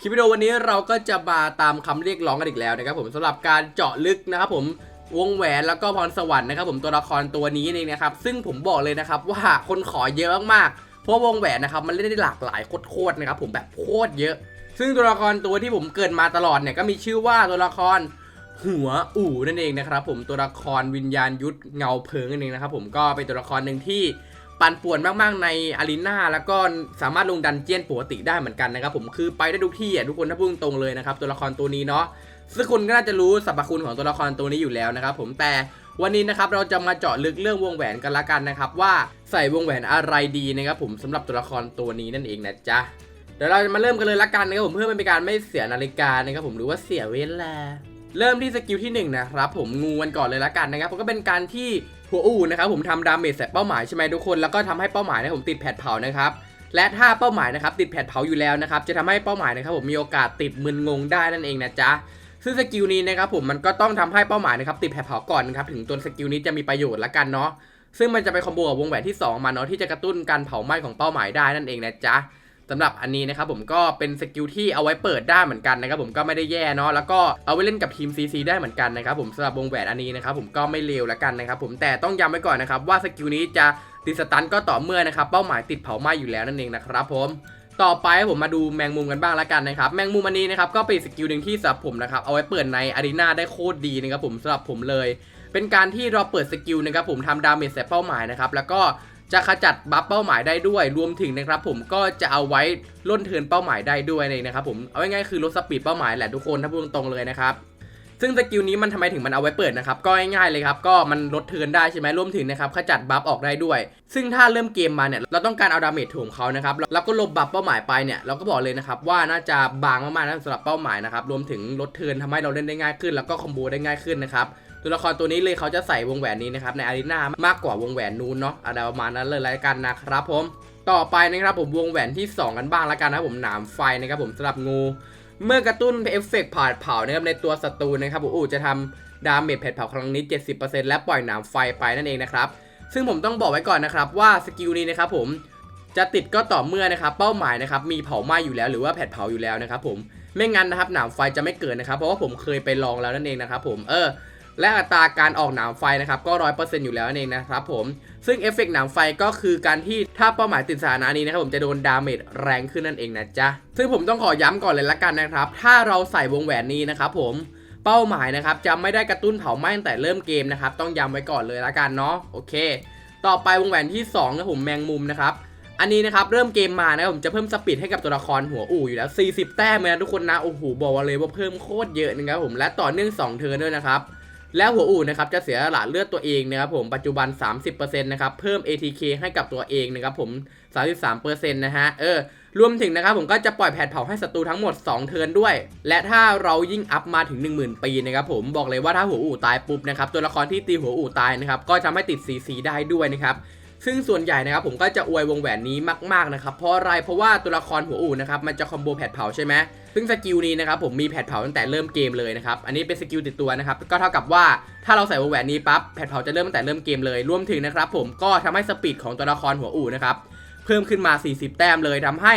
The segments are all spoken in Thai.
คลิปวิดีโอวันนี้เราก็จะมาตามคำเรียกร้องกันอีกแล้วนะครับผมสำหรับการเจาะลึกนะครับผมวงแหวนแล้วก็พรสวรรค์นะครับผมตัวละครตัวนี้เองนะครับ ซึ่งผมบอกเลยนะครับว่าคนขอเยอะมากๆเพราะวงแหวนนะครับมันเล่นได้หลากหลายโคตรๆนะครับผมแบบโคตรเยอะ ซึ่งตัวละครตัวที่ผมเกิดมาตลอดเนี่ยก็มีชื่อว่าตัวละครหัวอู่นั่นเองนะครับผมตัวละครวิญญาณยุทธเงาเพิงนั่นเองนะครับผมก็เป็นตัวละครหนึ่งที่ ปั่นป่วนมากๆในอารีนาแล้วก็สามารถลงดันเจียนปกติได้เหมือนกันนะครับผมคือไปได้ทุกที่อะทุกคนถ้าพูดตรงเลยนะครับตัวละครตัวนี้เนาะซึ่งคุณก็น่าจะรู้สรรพคุณของตัวละครตัวนี้อยู่แล้วนะครับผมแต่วันนี้นะครับเราจะมาเจาะลึกเรื่องวงแหวนกันละกันนะครับว่าใส่วงแหวนอะไรดีนะครับผมสำหรับตัวละครตัวนี้นั่นเองนะจ๊ะเดี๋ยวเราจะมาเริ่มกันเลยละกันนะครับผมเพื่อไม่เป็นการไม่เสียนาฬิกานะครับผมหรือว่าเสียเวลา เริ่มที่สกิลที่หนึ่งนะครับผมงูกันก่อนเลยละกันนะครับผมก็เป็นการที่หัวอูนะครับผมทำดาเมจใส่เป้าหมายใช่ไหมทุกคนแล้วก็ทำให้เป้าหมายนะผมติดแผดเผานะครับและถ้าเป้าหมายนะครับติดแผดเผาอยู่แล้วนะครับจะทำให้เป้าหมายนะครับผมมีโอกาสติดมึนงงได้นั่นเองนะจ๊ะซึ่งสกิลนี้นะครับผมมันก็ต้องทำให้เป้าหมายนะครับติดแผดเผาก่อนนะครับถึงตัวสกิลนี้จะมีประโยชน์ละกันเนาะซึ่งมันจะไปคอมโบกับวงแหวนที่สองมาเนาะที่จะกระตุ้นการเผาไหม้ของเป้าหมายได้นั่นเองนะจ๊ะ สำหรับอันนี้นะครับผมก็เป็นสกิลที่เอาไว้เปิดได้เหมือนกันนะครับผมก็ไม่ได้แย่เนาะแล้วก็เอาไว้เล่นกับทีม CC ได้เหมือนกันนะครับผมสำหรับวงแหวนอันนี้นะครับผมก็ไม่เลวแล้วกันนะครับผมแต่ต้องย้ำไว้ก่อนนะครับว่าสกิลนี้จะติดสตันก็ต่อเมื่อนะครับเป้าหมายติดเผาไหม้อยู่แล้วนั่นเองนะครับผมต่อไปผมมาดูแมงมุมกันบ้างแล้วกันนะครับแมงมุมอันนี้นะครับก็เป็นสกิลหนึ่งที่สำหรับผมนะครับเอาไว้เปิดในอารีนาได้โคตรดีนะครับผมสำหรับผมเลย เป็นการที่เราเปิดสกิลนะครับผมทำดาเมจใส่เป้าหมายนะครับแล้วก็ จะขจัดบัฟเป้าหมายได้ด้วย รวมถึงนะครับผมก็จะเอาไว้ล่นเทินเป้าหมายได้ด้วยเองนะครับผมเอาง่ายๆคือลดสปีดเป้าหมายแหละทุกคนถ้าพูดตรงๆเลยนะครับซึ่งสกิลนี้มันทำไมถึงมันเอาไว้เปิดนะครับก็ง่ายๆเลยครับก็มันลดเทินได้ใช่ไหมรวมถึงนะครับขจัดบัฟออกได้ด้วย ซึ่งถ้าเริ่มเกมมาเนี่ยเราต้องการเอาดาเมจถ่วงเขานะครับแล้วก็ลบบัฟเป้าหมายไปเนี่ยเราก็บอกเลยนะครับว่าน่าจะบางมากๆนะสำหรับเป้าหมายนะครับรวมถึงลดเทินทำให้เราเล่นได้ง่ายขึ้น แล้วก็คอมโบได้ง่ายขึ้นนะครับ ตัวละครตัวนี้เลยเขาจะใส่วงแหวนนี้นะครับในอารีนามากกว่าวงแหวนนู้นเนาะอะไรประมาณนั้นเลยละกันนะครับผมต่อไปนะครับผมวงแหวนที่ 2 กันบ้างละกันนะผมหนามไฟนะครับผมสำหรับงู เมื่อกระตุ้นเอฟเฟกต์ผ่าเผานะครับในตัวศัตรูนะครับผมอู้จะทำดาเมจเผดเผาครั้งนี้ 70%และปล่อยหนามไฟไปนั่นเองนะครับซึ่งผมต้องบอกไว้ก่อนนะครับว่าสกิลนี้นะครับผมจะติดก็ต่อเมื่อนะครับเป้าหมายนะครับมีเผาไหม้อยู่แล้วหรือว่าแผดเผาอยู่แล้วนะครับผมไม่งั้นนะครับหนามไฟจะไม่เกิดนะครับเพราะว่าผมเคยไปลองแล้วนั่นเองนะครับผมเออ และอัตราการออกหนามไฟนะครับก็ร้อยเปอร์เซ็นต์อยู่แล้วนั่นเองนะครับผมซึ่งเอฟเฟกต์หนามไฟก็คือการที่ถ้าเป้าหมายติดสถานะนี้นะครับผมจะโดนดาเมจแรงขึ้นนั่นเองนะจ๊ะซึ่งผมต้องขอย้ำก่อนเลยละกันนะครับ ถ้าเราใส่วงแหวนนี้นะครับผมเป้าหมายนะครับจะไม่ได้กระตุ้นเผาไหม้ตั้งแต่เริ่มเกมนะครับต้องย้ำไว้ก่อนเลยละกันเนาะโอเค ต่อไปวงแหวนที่2นะผมแมงมุมนะครับอันนี้นะครับเริ่มเกมมานะครับผมจะเพิ่มสปีดให้กับตัวละครหัวอู่อยู่แล้ว 40 แต้มเลยนะทุกคนนะโอ้โหบอกเลยว่าเพิ่มโคตรเยอะนะครับผมและต่อเนื่อง 2 เทิร์นด้วยนะครับ แล้วหัวอู่นะครับจะเสียสละเลือดตัวเองนะครับผมปัจจุบัน 30%นะครับเพิ่ม ATK ให้กับตัวเองนะครับผม 33%นะฮะเออรวมถึงนะครับผมก็จะปล่อยแผดเผาให้ศัตรูทั้งหมด 2 เทิร์นด้วย และถ้าเรายิ่งอัพมาถึง 10,000 ปีนะครับผมบอกเลยว่าถ้าหัวอู่ตายปุ๊บนะครับตัวละครที่ตีหัวอู่ตายนะครับก็จะไม่ติด CC ได้ด้วยนะครับซึ่งส่วนใหญ่นะครับผมก็จะอวยวงแหวนนี้มากๆนะครับเพราะอะไรเพราะว่าตัวละครหัวอู่นะครับมันจะคอมโบแผดเผาใช่ไหม ซึ่งสกิลนี้นะครับผมมีแผดเผาตั้งแต่เริ่มเกมเลยนะครับ อันนี้เป็นสกิลติดตัวนะครับ ก็เท่ากับว่าถ้าเราใส่วงแหวนนี้ปั๊บแผดเผาจะเริ่มตั้งแต่เริ่มเกมเลย รวมถึงนะครับผมก็ทำให้สปีดของตัวละครหัวอู่นะครับเพิ่มขึ้นมา 40 แต้มเลยทำให้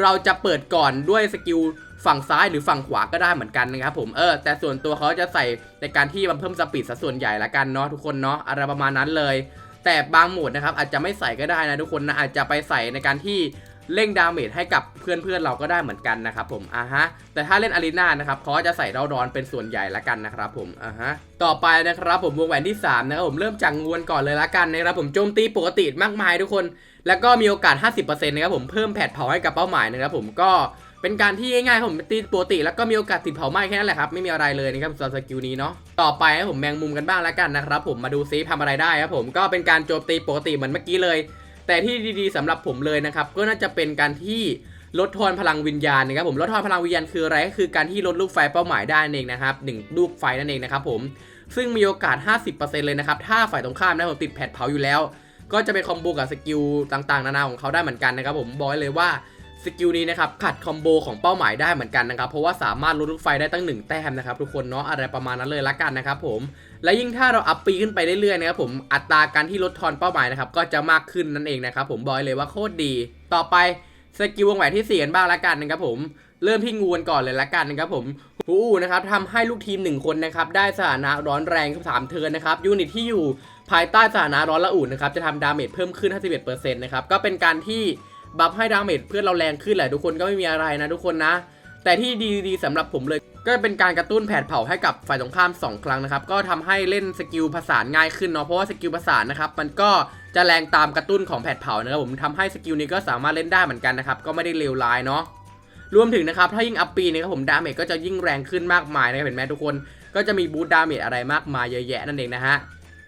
เราจะเปิดก่อนด้วยสกิลฝั่งซ้ายหรือฝั่งขวาก็ได้เหมือนกันนะครับผมเออแต่ส่วนตัวเขาจะใส่ในการที่มันเพิ่มสปีดสัดส่วนใหญ่ละกันเนาะทุกคนเนาะอะไรประมาณนั้นเลย แต่บางโหมดนะครับอาจจะไม่ใส่ก็ได้นะทุกคนนะอาจจะไปใส่ในการที่ เร่งดาเมจให้กับเพื่อนๆเราก็ได้เหมือนกันนะครับผมอ่าฮะแต่ถ้าเล่นอารีนานะครับเขาจะใส่เราร้อนเป็นส่วนใหญ่ละกันนะครับผมอ่าฮะต่อไปนะครับผมวงแหวนที่3นะครับผมเริ่มจากงวนก่อนเลยละกันนะครับผมโจมตีปกติมากมายทุกคน แล้วก็มีโอกาส 50%นะครับผมเพิ่มแผดเผาให้กับเป้าหมายนะครับผมก็เป็นการที่ง่ายๆผมตีปกติ แล้วก็มีโอกาสติดเผาไหม้แค่นั้นแหละครับไม่มีอะไรเลยนะครับสำหรับสกิลนี้เนาะต่อไปให้ผมแมงมุมกันบ้างแล้วกันนะครับผมมาดูซิทำอะไรได้ครับผมก็เป็นการโจมตีปกติเหมือนเมื่อกี้เลย แต่ที่ดีๆสำหรับผมเลยนะครับ ก็น่าจะเป็นการที่ลดทอนพลังวิญญาณนะครับผมลดทอนพลังวิญญาณคืออะไรก็คือการที่ลดลูกไฟเป้าหมายได้นั่นเองนะครับหนึ่งลูกไฟนั่นเองนะครับผมซึ่งมีโอกาส 50%เลยนะครับถ้าฝ่ายตรงข้ามนะผมติดแผดเผาอยู่แล้ว ก็จะไปคอมโบกับสกิลต่างๆ นานาของเขาได้เหมือนกันนะครับผมบอกเลยว่า สกิลนี้นะครับขัดคอมโบของเป้าหมายได้เหมือนกันนะครับเพราะว่าสามารถลดลูกไฟได้ตั้งหนึ่งแต้มนะครับทุกคนเนาะอะไรประมาณนั้นเลยละกันนะครับผมและยิ่งถ้าเราอัพปีขึ้นไปเรื่อยๆนะครับผมอัตราการที่ลดทอนเป้าหมายนะครับก็จะมากขึ้นนั่นเองนะครับผมบอกเลยว่าโคตรดี ต่อไปสกิลวงแหวนที่สี่กันบ้างละกันนะครับผมเริ่มที่งูกันก่อนเลยละกันนะครับผมหูอูนะครับทำให้ลูกทีมหนึ่งคนนะครับได้สถานะร้อนแรงสามเทิร์นนะครับยูนิตที่อยู่ภายใต้สถานะร้อนละอุ่นนะครับจะทำดาเมจเพิ่มขึ้น 51%นะครับก็เป็นการที่ บัฟให้ดาเมจเพื่อนเราแรงขึ้นแหละทุกคนก็ไม่มีอะไรนะทุกคนนะ แต่ที่ดีๆสำหรับผมเลย ก็เป็นการกระตุ้นแผดเผาให้กับฝ่ายตรงข้าม 2 ครั้งนะครับ ก็ทำให้เล่นสกิลผสานง่ายขึ้นเนาะเพราะว่าสกิลผสานนะครับมันก็จะแรงตามกระตุ้นของแผดเผานะครับผมทำให้สกิลนี้ก็สามารถเล่นได้เหมือนกันนะครับก็ไม่ได้เลวร้ายเนาะรวมถึงนะครับถ้ายิ่งอัพปีนะครับผมดาเมจก็จะยิ่งแรงขึ้นมากมายนะครับเห็นไหมทุกคน ก็จะมีบูตดาเมจอะไรมากมายเยอะแยะนั่นเองนะฮะ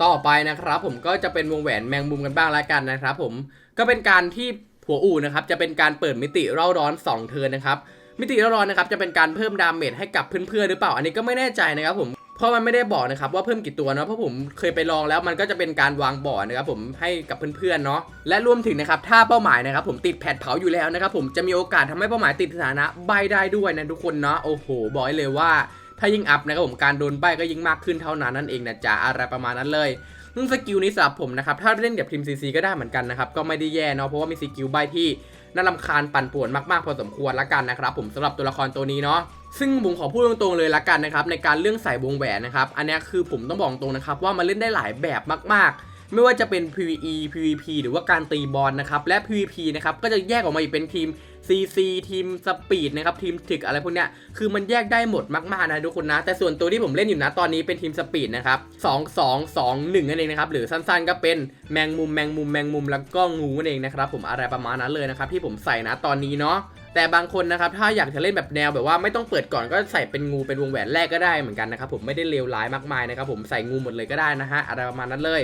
ต่อไปนะครับผมก็จะเป็นวงแหวนแมงมุมกันบ้างแล้วกันนะครับผมก็เป็นการที่ ผัวอู่นะครับจะเป็นการเปิดมิติเร่าร้อนสองเทินนะครับมิติเร่าร้อนนะครับจะเป็นการเพิ่มดาเมจให้กับเพื่อนๆหรือเปล่า อันนี้ก็ไม่แน่ใจนะครับผมเพราะมันไม่ได้บอกนะครับว่าเพิ่มกี่ตัวเนาะเพราะผมเคยไปลองแล้วมันก็จะเป็นการวางบ่อนะครับผมให้กับเพื่อนๆเนาะและรวมถึงนะครับถ้าเป้าหมายนะครับผมติดแผดเผาอยู่แล้วนะครับผมจะมีโอกาสทำให้เป้าหมายติดสถานะใบได้ด้วยนะทุกคนเนาะโอ้โหบอกเลยว่า ถ้ายิ่งอัพนะครับผมการโดนใบก็ยิ่งมากขึ้นเท่านั้นนั่นเองนะจ๊ะอะไรประมาณนั้นเลย ซึ่งสกิลนี้สำหรับผมนะครับ ถ้าเล่นกับทีมซีซีก็ได้เหมือนกันนะครับ ก็ไม่ได้แย่เนาะ เพราะว่ามีสกิลใบที่น่าลำคาญปั่นป่วนมากๆพอสมควรละกันนะครับ ผมสำหรับตัวละครตัวนี้เนาะซึ่งผมขอพูดตรงๆเลยละกันนะครับในการเรื่องใส่วงแหวนนะครับอันนี้คือผมต้องบอกตรงนะครับว่ามันเล่นได้หลายแบบมากๆ ไม่ว่าจะเป็น PVE PVP หรือว่าการตีบอลนะครับ และ PVP นะครับก็จะแยกออกมาอีกเป็นทีม CC ทีมสปีดนะครับทีมทิกอะไรพวกเนี้ยคือมันแยกได้หมดมากๆนะทุกคนนะ แต่ส่วนตัวที่ผมเล่นอยู่นะตอนนี้เป็นทีมสปีดนะครับ2 2 2 1นั่นเองนะครับหรือสั้นๆก็เป็นแมงมุมแมงมุมแมงมุมแล้วก็งูนั่นเองนะครับผมอะไรประมาณนั้นเลยนะครับที่ผมใส่นะตอนนี้เนาะ แต่บางคนนะครับถ้าอยากจะเล่นแบบแนวแบบว่าไม่ต้องเปิดก่อนก็ใส่เป็นงูเป็นวงแหวนแรกก็ได้เหมือนกันนะครับผมไม่ได้เลวร้ายมากมายนะครับผมใส่งูหมดเลยก็ได้นะฮะอะไรประมาณนั้นเลย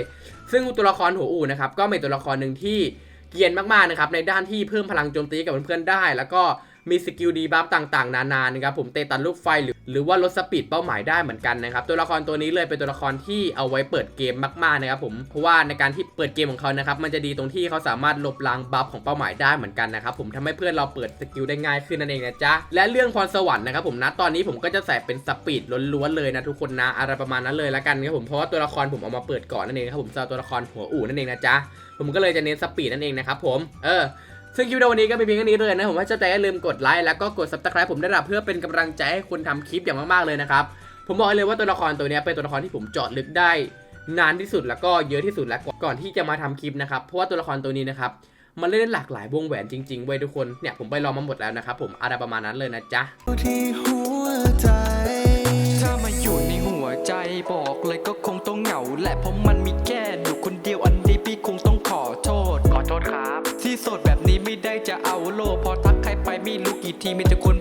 ซึ่งตัวละครหัวอู่นะครับก็เป็นตัวละครหนึ่งที่เกียนมากๆนะครับในด้านที่เพิ่มพลังโจมตีกับเพื่อนๆได้ แล้วก็ มีสกิลดีบัฟต่างๆ นานานะครับผมเตะตันลูกไฟหรือหรือว่าลดสปีดเป้าหมายได้เหมือนกันนะครับตัวละครตัวนี้เลยเป็นตัวละครที่เอาไว้เปิดเกมมากๆนะครับผมเพราะว่าในการที่เปิดเกมของเขานะครับมันจะดีตรงที่เขาสามารถลบล้างบัฟของเป้าหมายได้เหมือนกันนะครับผมทำให้เพื่อนเราเปิดสกิลได้ง่ายขึ้นนั่นเองนะจ๊ะและเรื่องพรสวรรค์นะครับผมนะตอนนี้ผมก็จะใส่เป็นสปีดล้วนๆเลยนะทุกคนนะอะไรประมาณนั้นเลยละกันครับผมเพราะว่าตัวละครผมเอามาเปิดก่อนนั่นเองครับผมสำหรับตัวละครหัวอู่นั่นเองนะจ๊ะผมก็เลยจะเน้นสปีดนั่นเองนะครับผมเออ ซึ่งคลิปวิดีโอวันนี้ก็เป็นเพียงแค่นี้เลยนะผมว่าเจ้าใจอย่าลืมกดไลค์แล้วก็กด subscribe ผมได้วยนะเพื่อเป็นกำลังใจให้คุณทำคลิปอย่างมากๆเลยนะครับผมบอกเลยว่าตัวละครตัวนี้เป็นตัวละครที่ผมเจาะลึกได้ นานที่สุดแล้วก็เยอะที่สุดแล้วก่อนที่จะมาทำคลิปนะครับเพราะว่าตัวละครตัวนี้นะครับมันเล่นได้หลากหลายวงแหวนจริงๆเว้ยทุกคนเนี่ยผมไปลองมาหมดแล้วนะครับผมอะไรประมาณนั้นเลยนะจ๊ะที่หัวใจถ้ามาอยู่ในหัวใจบอกเลยก็คงต้องเหงาแหละเพราะมันมีแค่หนูคนเดียวอัน จะเอาโลพอทักใครไปไม่รู้กี่ทีมีแต่คน